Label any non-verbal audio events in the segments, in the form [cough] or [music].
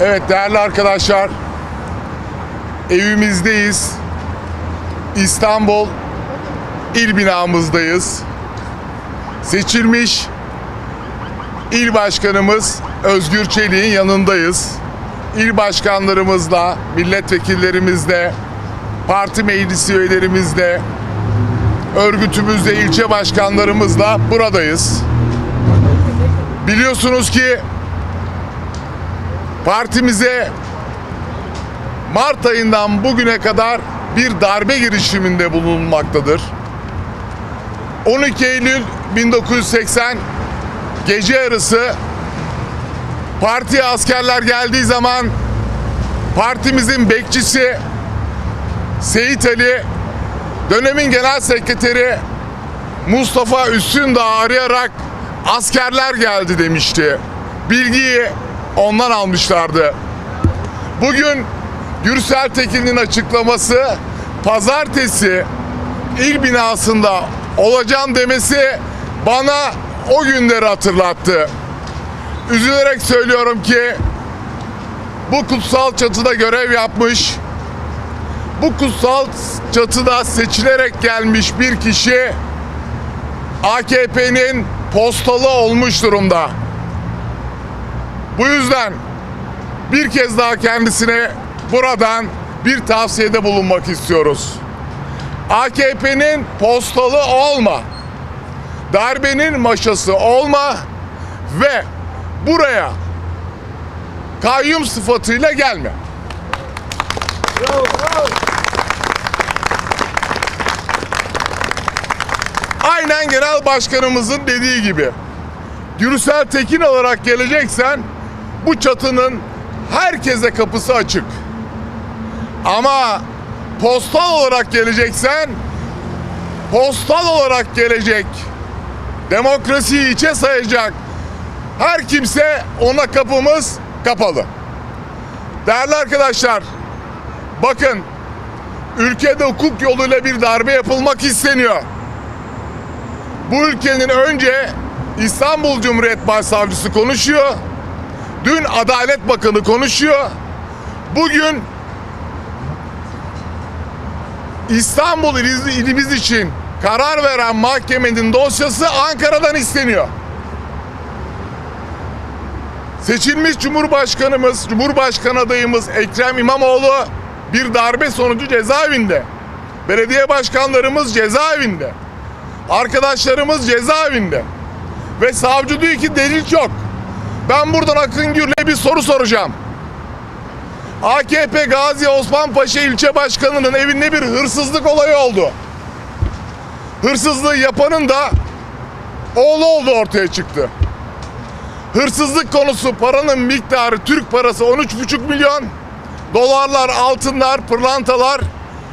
Evet değerli arkadaşlar. Evimizdeyiz. İstanbul il binamızdayız. Seçilmiş il başkanımız Özgür Çelik'in yanındayız. İl başkanlarımızla, milletvekillerimizle, parti meclisi üyelerimizle, örgütümüzde ilçe başkanlarımızla buradayız. Biliyorsunuz ki partimize Mart ayından bugüne kadar bir darbe girişiminde bulunmaktadır. 12 Eylül 1980 gece yarısı partiye askerler geldiği zaman partimizin bekçisi Seyit Ali dönemin genel sekreteri Mustafa Üstündağ arayarak askerler geldi demişti. Bilgiyi ondan almışlardı. Bugün Gürsel Tekin'in açıklaması pazartesi il binasında olacağım demesi bana o günleri hatırlattı. Üzülerek söylüyorum ki bu kutsal çatıda görev yapmış, bu kutsal çatıda seçilerek gelmiş bir kişi AKP'nin postalı olmuş durumda. Bu yüzden bir kez daha kendisine buradan bir tavsiyede bulunmak istiyoruz. AKP'nin postalı olma. Darbenin maşası olma ve buraya kayyum sıfatıyla gelme. Aynen genel başkanımızın dediği gibi. Gürsel Tekin olarak geleceksen bu çatının herkese kapısı açık. Ama postal olarak geleceksen postal olarak gelecek. Demokrasiyi içe sayacak. Her kimse ona kapımız kapalı. Değerli arkadaşlar, bakın ülkede hukuk yoluyla bir darbe yapılmak isteniyor. Bu ülkenin önce İstanbul Cumhuriyet Başsavcısı konuşuyor. Dün Adalet Bakanı konuşuyor. Bugün İstanbul il- ilimiz için karar veren mahkemenin dosyası Ankara'dan isteniyor. Seçilmiş Cumhurbaşkanımız, Cumhurbaşkanı adayımız Ekrem İmamoğlu bir darbe sonucu cezaevinde. Belediye başkanlarımız cezaevinde. Arkadaşlarımız cezaevinde. Ve savcı diyor ki delil çok. Ben buradan Akın Gür'le bir soru soracağım. AKP Gazi Osman Paşa ilçe başkanının evinde bir hırsızlık olayı oldu. Hırsızlığı yapanın da oğlu oldu ortaya çıktı. Hırsızlık konusu paranın miktarı Türk parası 13,5 milyon. Dolarlar, altınlar, pırlantalar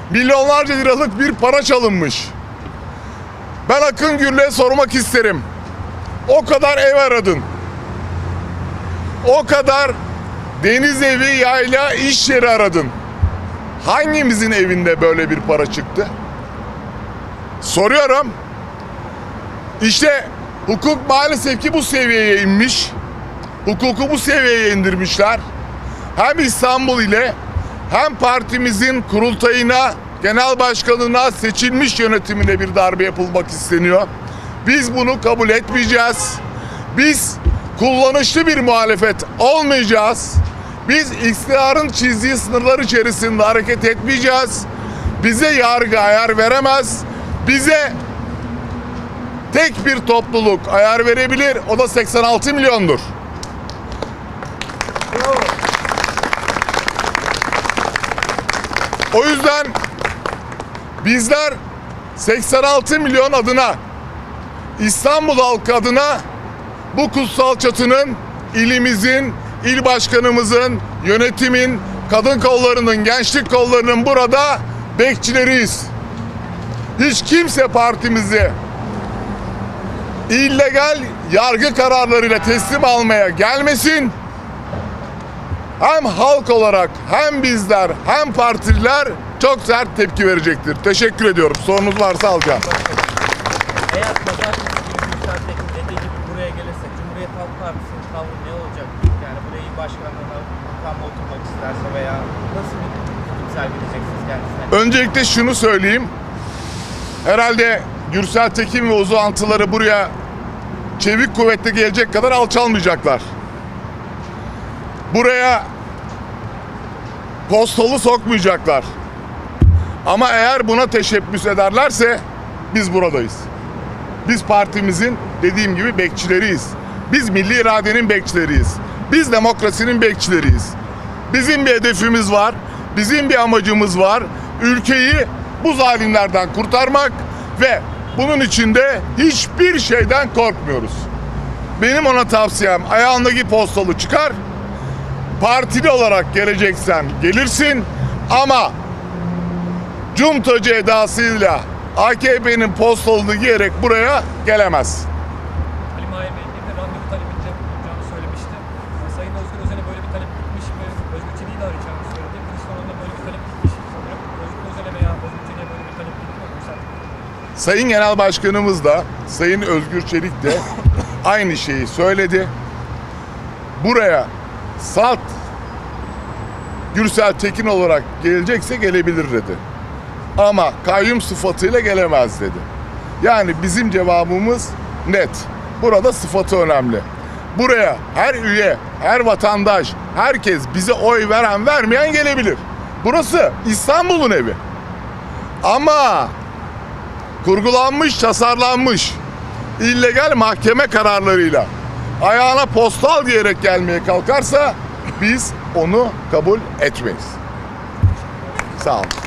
milyonlarca liralık bir para çalınmış. Ben Akın Gür'le sormak isterim. O kadar ev aradın. O kadar deniz evi, yayla, iş yeri aradın. Hangimizin evinde böyle bir para çıktı? Soruyorum. İşte hukuk maalesef ki bu seviyeye inmiş. Hukuku bu seviyeye indirmişler. Hem İstanbul ile hem partimizin kurultayına, genel başkanına, seçilmiş yönetimine bir darbe yapılmak isteniyor. Biz bunu kabul etmeyeceğiz. Biz kullanışlı bir muhalefet olmayacağız. Biz iktidarın çizdiği sınırlar içerisinde hareket etmeyeceğiz. Bize yargı ayar veremez. Bize tek bir topluluk ayar verebilir. O da 86 milyondur. O yüzden bizler 86 milyon adına İstanbul halkı adına bu kutsal çatının ilimizin, il başkanımızın, yönetimin, kadın kollarının, gençlik kollarının burada bekçileriyiz. Hiç kimse partimizi illegal yargı kararlarıyla teslim almaya gelmesin. Hem halk olarak hem bizler hem partililer çok sert tepki verecektir. Teşekkür ediyorum. Sorunuz varsa alacağım. Eğer pazartesi günü Gülşen dediği gibi buraya gelirse Cumhuriyet Halk Tavrı ne olacak? Yani burayı başkanlığına makamda oturmak isterse veya nasıl bir tutum sergileyeceksiniz kendisine? Öncelikle şunu söyleyeyim. Herhalde Gürsel Tekin ve Ozu Antıları buraya çevik kuvvetle gelecek kadar alçalmayacaklar. Buraya postalı sokmayacaklar. Ama eğer buna teşebbüs ederlerse biz buradayız. Biz partimizin dediğim gibi bekçileriyiz. Biz milli iradenin bekçileriyiz. Biz demokrasinin bekçileriyiz. Bizim bir hedefimiz var. Bizim bir amacımız var. Ülkeyi bu zalimlerden kurtarmak ve bunun içinde hiçbir şeyden korkmuyoruz. Benim ona tavsiyem ayağındaki postalı çıkar. Partili olarak geleceksen gelirsin ama cuntacı edasıyla AKP'nin postalını giyerek buraya gelemez. Sayın Genel Başkanımız da Sayın Özgür Çelik de [laughs] aynı şeyi söyledi. Buraya salt Gürsel Tekin olarak gelecekse gelebilir dedi. Ama kayyum sıfatıyla gelemez dedi. Yani bizim cevabımız net. Burada sıfatı önemli. Buraya her üye, her vatandaş, herkes bize oy veren vermeyen gelebilir. Burası İstanbul'un evi. Ama kurgulanmış, tasarlanmış illegal mahkeme kararlarıyla ayağına postal diyerek gelmeye kalkarsa biz onu kabul etmeyiz. Sağ olun.